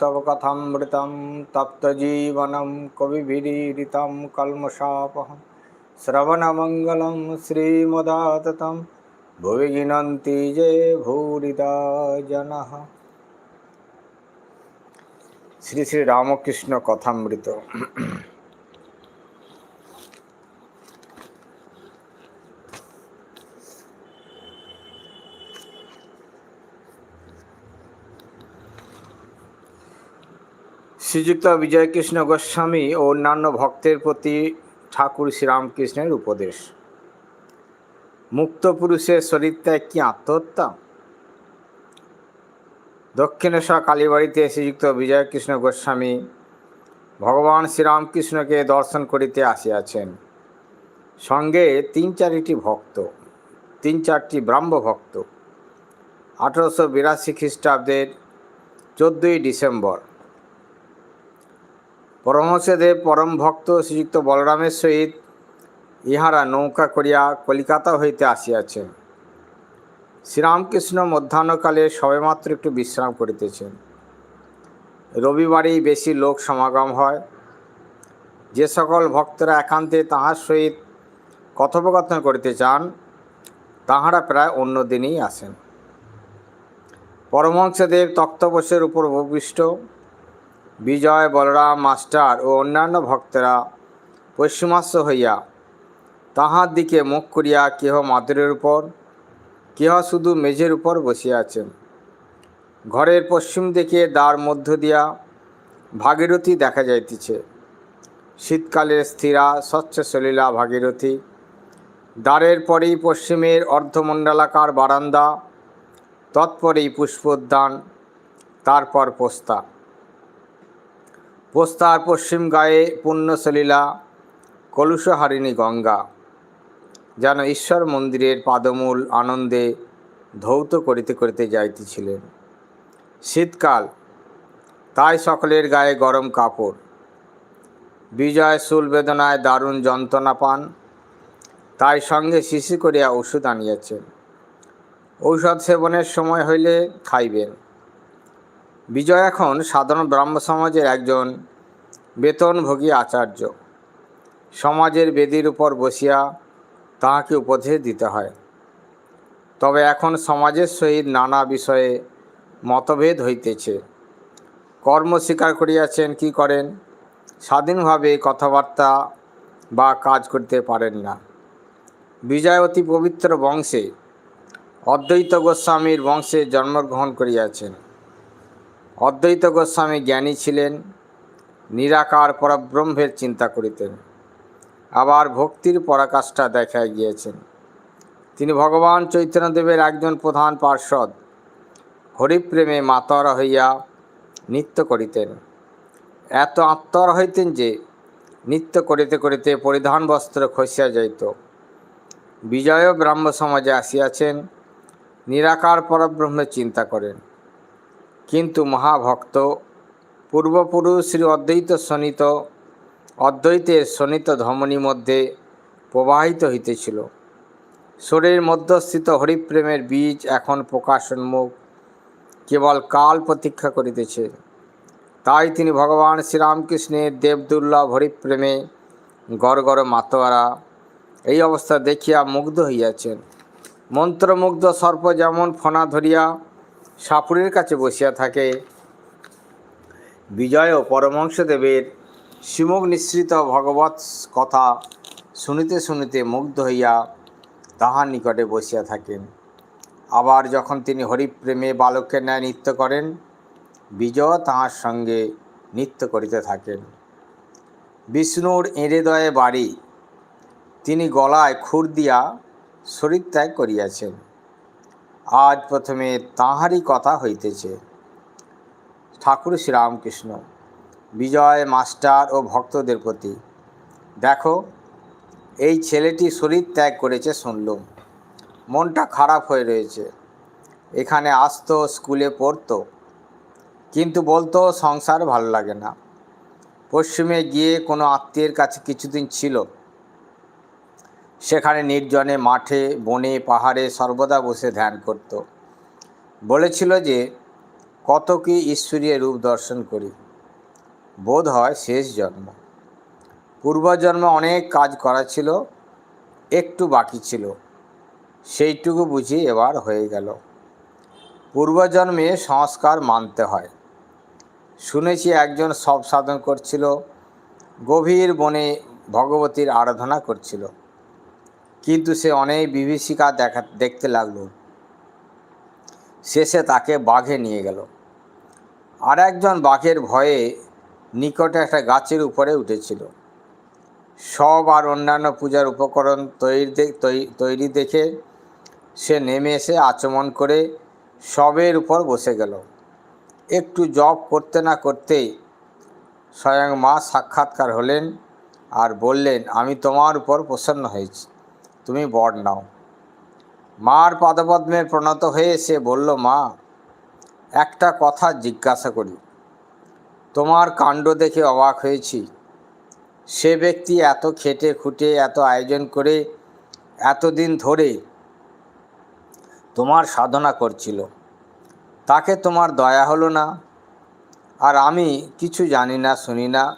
तव कथामृतं तप्तजीवनं कविभिरीडितं कल्मषापहं श्रवणमङ्गलं श्रीमदाततं भुवि गिनन्ति ये भूरिदा जनः শ্রী শ্রী রামকৃষ্ণ কথামৃত শ্রীযুক্ত বিজয়কৃষ্ণ গোস্বামী ও অন্যান্য ভক্তের প্রতি ঠাকুর শ্রীরামকৃষ্ণের উপদেশ। মুক্ত পুরুষের শরীর ত্যাগ কি আত্মহত্যা? দক্ষিণেশ্বর কালীবাড়িতে শ্রীযুক্ত বিজয়কৃষ্ণ গোস্বামী ভগবান শ্রীরামকৃষ্ণকে দর্শন করিতে আসিয়াছেন। সঙ্গে তিন চারিটি ভক্ত, তিন চারটি ব্রাহ্ম ভক্ত। আঠারোশো বিরাশি খ্রিস্টাব্দের চোদ্দোই ডিসেম্বর পরমহংসদেব পরম ভক্ত শ্রীযুক্ত বলরামের সহিত ইহারা নৌকা করিয়া কলিকাতা হইতে আসিয়াছেন। শ্রীরামকৃষ্ণ মধ্যাহ্নকালে সবেমাত্র একটু বিশ্রাম করিতেছেন। রবিবারেই বেশি লোক সমাগম হয়। যে সকল ভক্তরা একান্তে তাহার সহিত কথোপকথন করিতে চান তাহারা প্রায় অন্য দিনেই আসেন। পরমহংসদেব তক্তপোষের উপর উপবিষ্ট বিজয় বলরাম মাস্টার ও অন্যান্য ভক্তরা পশ্চিমাস্য হইয়া তাহার দিকে মুখ করিয়া কেহ মাদুরের উপর, কেহ শুধু মেঝের উপর বসিয়া আছেন। ঘরের পশ্চিম দিকে দ্বার মধ্য দিয়া ভাগীরথী দেখা যাইতেছে। শীতকালের স্থিরা স্বচ্ছ সলীলা ভাগীরথী। দ্বারের পরেই পশ্চিমের অর্ধমণ্ডলাকার বারান্দা, তৎপরেই পুষ্পোদ্যান, তারপর পোস্তা। পোস্তার পশ্চিম গায়ে পুণ্যসলীলা, কলুষহারিণী গঙ্গা। যেন ঈশ্বর মন্দিরের পাদমূল আনন্দে ধৌত করিতে করিতে যাইতেছিলেন। শীতকাল, তাই সকলের গায়ে গরম কাপড়। বিজয় শুল বেদনায় দারুণ যন্ত্রণা পান, তাই সঙ্গে শিশি করিয়া ওষুধ আনিয়াছেন। ঔষধ সেবনের সময় হইলে খাইবেন। বিজয় এখন সাধারণ ব্রাহ্ম সমাজের একজন বেতনভোগী আচার্য। সমাজের বেদির উপর বসিয়া তাহাকে উপদেশ দিতে হয়। তবে এখন সমাজের সহিত নানা বিষয়ে মতভেদ হইতেছে। কর্ম স্বীকার করিয়াছেন, কি করেন? স্বাধীনভাবে কথাবার্তা বা কাজ করতে পারেন না। বিজয় অতি পবিত্র বংশে অদ্বৈত গোস্বামীর বংশে জন্মগ্রহণ করিয়াছেন। অদ্বৈত গোস্বামী জ্ঞানী ছিলেন, নিরাকার পরব্রহ্মের চিন্তা করিতেন, আবার ভক্তির পরাকাষ্ঠা দেখা গিয়েছেন। তিনি ভগবান চৈতন্যদেবের একজন প্রধান পার্ষদ হরিপ্রেমে মাতরা হইয়া নৃত্য করিতেন। এত আত্মর হইতেন যে নৃত্য করিতে করিতে পরিধান বস্ত্র খসিয়া যাইত। বিজয় ব্রাহ্ম সমাজে আসিয়াছেন, নিরাকার পরব্রহ্মের চিন্তা করেন। কিন্তু মহাভক্ত, পূর্বপুরুষ শ্রী অদ্বৈত শোনিত অদ্বৈতের শোনিত ধমনী মধ্যে প্রবাহিত হইতেছিল। শরীর মধ্যস্থিত হরিপ্রেমের বীজ এখন প্রকাশোন্মুখ, কেবল কাল প্রতীক্ষা করিতেছে। তাই তিনি ভগবান শ্রীরামকৃষ্ণের দেবদুর্লভ হরিপ্রেমে গড় গড় মাতোয়ারা এই অবস্থা দেখিয়া মুগ্ধ হইয়াছেন। মন্ত্রমুগ্ধ সর্প যেমন ফনা ধরিয়া সাপুরের কাছে বসিয়া থাকে। বিজয় ও পরমংশদেবের শিমুখ নিঃসৃত ভগবৎ কথা শুনিতে শুনিতে মুগ্ধ হইয়া তাহার নিকটে বসিয়া থাকেন। আবার যখন তিনি হরিপ্রেমে বালকের ন্যায় নৃত্য করেন, বিজয় তাহার সঙ্গে নৃত্য করিতে থাকেন। বিষ্ণুর এঁড়েদয়ে বাড়ি তিনি গলায় খুর দিয়া শরীর ত্যাগ করিয়াছেন। আজ প্রথমে তাহারই কথা হইতেছে। ঠাকুর শ্রীরামকৃষ্ণ, বিজয় মাস্টার ও ভক্তদের প্রতি, দেখো, এই ছেলেটি শরীর ত্যাগ করেছে শুনলুম মনটা খারাপ হয়ে রয়েছে। এখানে আসতো, স্কুলে পড়তো। কিন্তু বলতো, সংসার ভালো লাগে না। পশ্চিমে গিয়ে কোনো আত্মীয়ের কাছে কিছুদিন ছিল। সেখানে নির্জনে মাঠে, বনে, পাহাড়ে সর্বদা বসে ধ্যান করত। বলেছিল যে, কত কি ঈশ্বরীয় রূপ দর্শন করি। বোধ হয় শেষ জন্ম। পূর্বজন্মে অনেক কাজ করা ছিল, একটু বাকি ছিল। সেইটুকু বুঝি এবার হয়ে গেল। পূর্বজন্মে সংস্কার মানতে হয়। শুনেছি একজন সব সাধন করছিল, গভীর বনে ভগবতীর আরাধনা করছিল। কিন্তু সে অনেক বিভীষিকা দেখা, দেখতে লাগল। শেষে তাকে বাঘে নিয়ে গেল। আর একজন বাঘের ভয়ে নিকটে একটা গাছের উপরে উঠেছিল। সব আর অন্যান্য পূজার উপকরণ তৈরি তৈরি দেখে সে নেমে এসে আচমন করে সবের উপর বসে গেল। একটু জব করতে না করতেই স্বয়ং মা সাক্ষাৎকার হলেন আর বললেন, আমি তোমার উপর প্রসন্ন হয়েছি। তুমি বর নাও। মার পাদপদ্মে প্রণত হয়ে সে বলল, মা, একটা কথা জিজ্ঞাসা করি। তোমার কাণ্ড দেখে অবাক হয়েছি। সে ব্যক্তি এত খেটে খুঁটে, এত আয়োজন করে, এতদিন ধরে তোমার সাধনা করছিল। তাকে তোমার দয়া হলো না। আর আমি কিছু জানি না, শুনি না।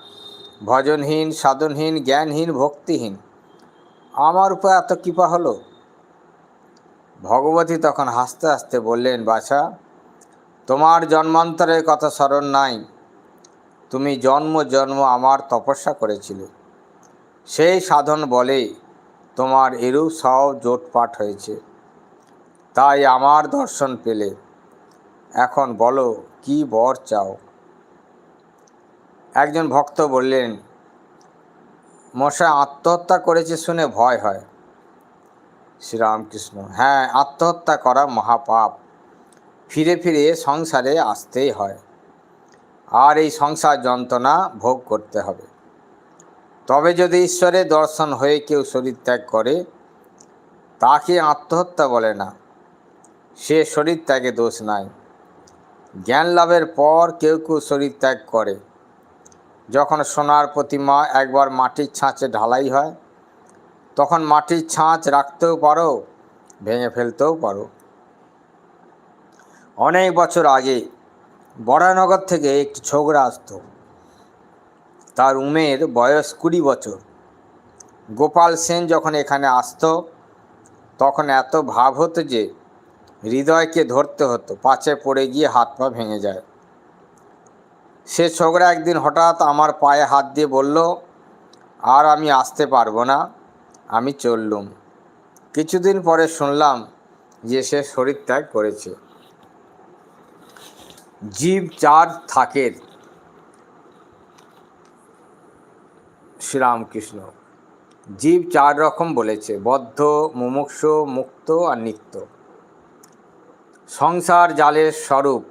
ভজনহীন, সাধনহীন, জ্ঞানহীন, ভক্তিহীন। আমার উপর এত কৃপা হলো? ভগবতী তখন হাসতে হাসতে বললেন, বাছা, তোমার জন্মান্তরের কথা স্মরণ নাই। তুমি জন্ম জন্ম আমার তপস্যা করেছিলে। সেই সাধন বলে তোমার এরূপ সব জোটপাট হয়েছে। তাই আমার দর্শন পেলে। এখন বলো, কি বর চাও? একজন ভক্ত বললেন মশাই আত্মহত্যা করেছে শুনে ভয় হয়। শ্রীরামকৃষ্ণ হ্যাঁ আত্মহত্যা করা মহাপাপ। ফিরে ফিরে সংসারে আসতেই হয়। আর এই সংসার যন্ত্রণা ভোগ করতে হবে। তবে যদি ঈশ্বরের দর্শন হয়ে কেউ শরীর ত্যাগ করে, তাকে আত্মহত্যা বলে না। সে শরীর ত্যাগে দোষ নাই। জ্ঞান লাভের পর কেউ কেউ শরীর ত্যাগ করে। যখন সোনার প্রতিমা একবার মাটির ছাঁচে ঢালাই হয়, তখন মাটির ছাঁচ রাখতেও পারো, ভেঙে ফেলতেও পারো। অনেক বছর আগে বরানগর থেকে একটি ছোকরা আসতো। তার উমের বয়স কুড়ি বছর। গোপাল সেন যখন এখানে আসতো, তখন এত ভাব হতো যে হৃদয়কে ধরতে হতো, পাছে পড়ে গিয়ে হাত পা ভেঙে যায়। সে ছোকরা একদিন হঠাৎ আমার পায়ে হাত দিয়ে বলল, আর আমি আসতে পারব না, আমি চললুম। কিছুদিন পরে শুনলাম যে সে শরীর ত্যাগ করেছে। জীব চার থাকের শ্রীরামকৃষ্ণ। জীব চার রকম বলেছে, বদ্ধ, মুমুক্ষ, মুক্ত আর নিত্য। সংসার জালের স্বরূপ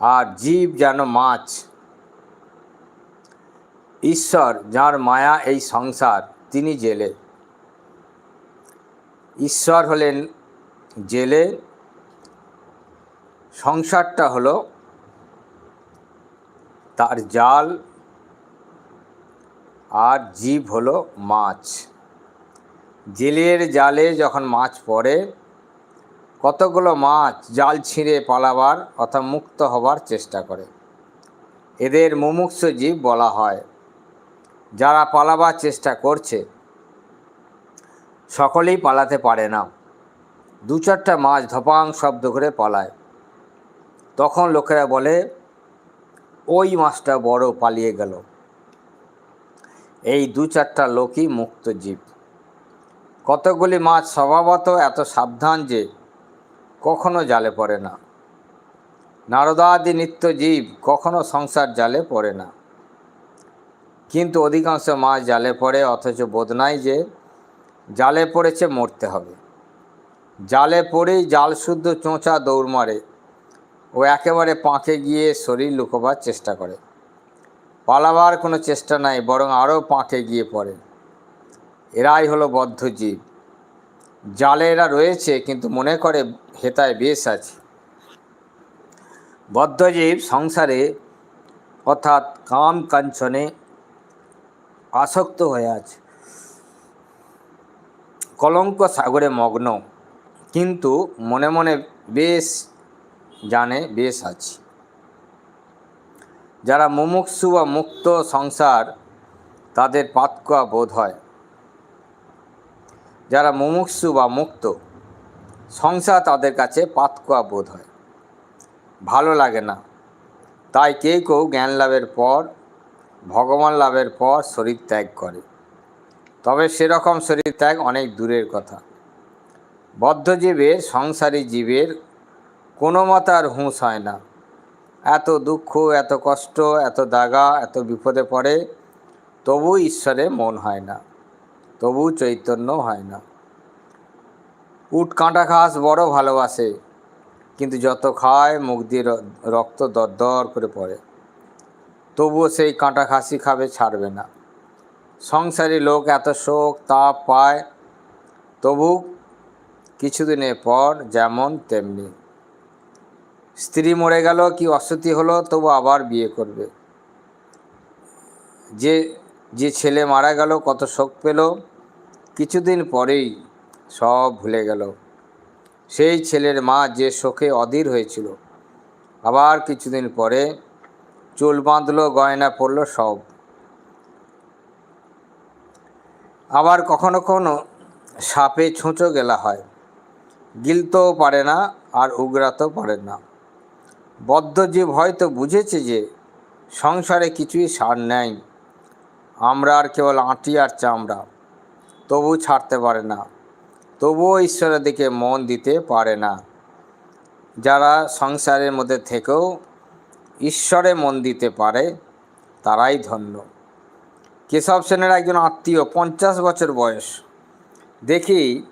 আর জীব যেন মাছ। ঈশ্বর, যার মায়া এই সংসার, তিনি জেলে। ঈশ্বর হলেন জেলে। সংসারটা হলো তার জাল, আর জীব হলো মাছ। জেলের জালে যখন মাছ পড়ে কতগুলো মাছ জাল ছিঁড়ে পালাবার অথবা মুক্ত হবার চেষ্টা করে? এদের মুমুক্ষ জীব বলা হয়। যারা পালাবার চেষ্টা করছে, সকলেই পালাতে পারে না। দু চারটা মাছ ধপাং শব্দ করে পালায়। তখন লোকেরা বলে, ওই মাছটা বড় পালিয়ে গেল। এই দু চারটা লোকই মুক্ত জীব কতগুলি মাছ স্বভাবত এত সাবধান যে কখনো জালে পড়ে না। নারদাদি নিত্য জীব কখনো সংসার জালে পড়ে না। কিন্তু অধিকাংশ মাছ জালে পড়ে, অথচ বোধ নাই যে জালে পড়েছে মরতে হবে। জালে পড়েই জাল শুদ্ধ চোঁচা দৌড় মারে ও একেবারে পাঁকে গিয়ে শরীর লুকোবার চেষ্টা করে। পালাবার কোনো চেষ্টা নাই, বরং আরও পাঁকে গিয়ে পড়ে। এরাই হলো বদ্ধ জীব জালে এরা রয়েছে, কিন্তু মনে করে হেতায় বেশ আছে। বদ্ধজীব সংসারে অর্থাৎ কাম কাঞ্চনে আসক্ত হয়ে আছে। কলঙ্ক সাগরে মগ্ন, কিন্তু মনে মনে বেশ জানে বেশ আছি। যারা মুমুক্ষু বা মুক্ত সংসার, তাদের পাতকুয়া বোধ হয়। যারা মুমুক্ষু বা মুক্ত, সংসার তাদের কাছে পাতকুয়া বোধ হয়। ভালো লাগে না। তাই কেউ কেউ জ্ঞান লাভের পর, ভগবান লাভের পর শরীর ত্যাগ করে। তবে সেরকম শরীর ত্যাগ অনেক দূরের কথা। বদ্ধজীবের সংসারী জীবের কোনো মতে আর হুঁশ হয় না। এত দুঃখ, এত কষ্ট, এত দাগা, এত বিপদে পড়ে তবু ঈশ্বরে মন হয় না। তবু চৈতন্য হয় না। উট কাঁটা ঘাস বড় ভালোবাসে, কিন্তু যত খায় মুখ দিয়ে রক্ত দরদর করে পড়ে। তবুও সেই কাঁটা ঘাসই খাবে, ছাড়বে না। সংসারী লোক এত শোক তাপ পায়, তবু কিছুদিনের পর যেমন তেমনি। স্ত্রী মরে গেল, কি অসতি হলো, তবু আবার বিয়ে করবে। যে যে ছেলে মারা গেল, কত শোক পেল। কিছুদিন পরেই সব ভুলে গেল। সেই ছেলের মা যে শোকে অধীর হয়েছিল। আবার কিছুদিন পরে চুল বাঁধলো, গয়না পড়ল সব। আবার কখনো কখনো সাপে ছুঁচো গেলা হয়। গিলতেও পারে না আর উগরাতেও পারে না। বদ্ধজীব হয়তো বুঝেছে যে সংসারে কিছুই সার নেই আমরা আর কেবল আঁটি আর চামড়া, তবু ছাড়তে পারে না। তবুও ঈশ্বরের দিকে মন দিতে পারে না। যারা সংসারের মধ্যে থেকেও ঈশ্বরে মন দিতে পারে, তারাই ধন্য। কেশব সেনের একজন আত্মীয়, পঞ্চাশ বছর বয়স। দেখি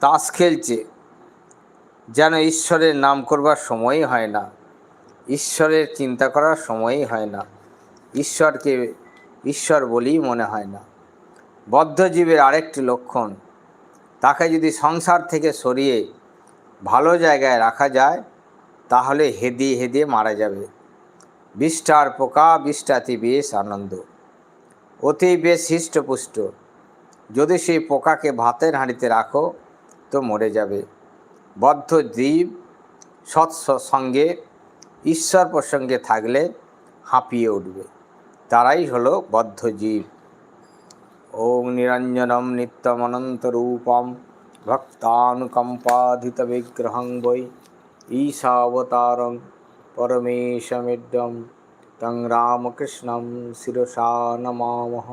তাস খেলছে, যেন ঈশ্বরের নাম করবার সময়ই হয় না। ঈশ্বরের চিন্তা করার সময়ই হয় না। ঈশ্বরকে ঈশ্বর বলেই মনে হয় না। বদ্ধজীবের আরেকটি লক্ষণ, তাকে যদি সংসার থেকে সরিয়ে ভালো জায়গায় রাখা যায়, তাহলে হেদিয়ে হেদিয়ে মারা যাবে। বিষ্ঠার পোকা, বিষ্ঠাতি বেশ আনন্দ। অতি বেশ হৃষ্টপুষ্ট। যদি সেই পোকাকে ভাতের হাঁড়িতে রাখো, তো মরে যাবে। বদ্ধ জীব সৎসঙ্গে ঈশ্বর প্রসঙ্গে থাকলে হাঁপিয়ে উঠবে। তারাই হলো বদ্ধজীব। ওং নিরঞ্জনম নিত্যমনন্তরূপম ভক্তানুকম্পাধিতবিগ্রহং বৈ ঈশাবতারং পরমেশমিড্যম তং রামকৃষ্ণম শিরসা নমামহ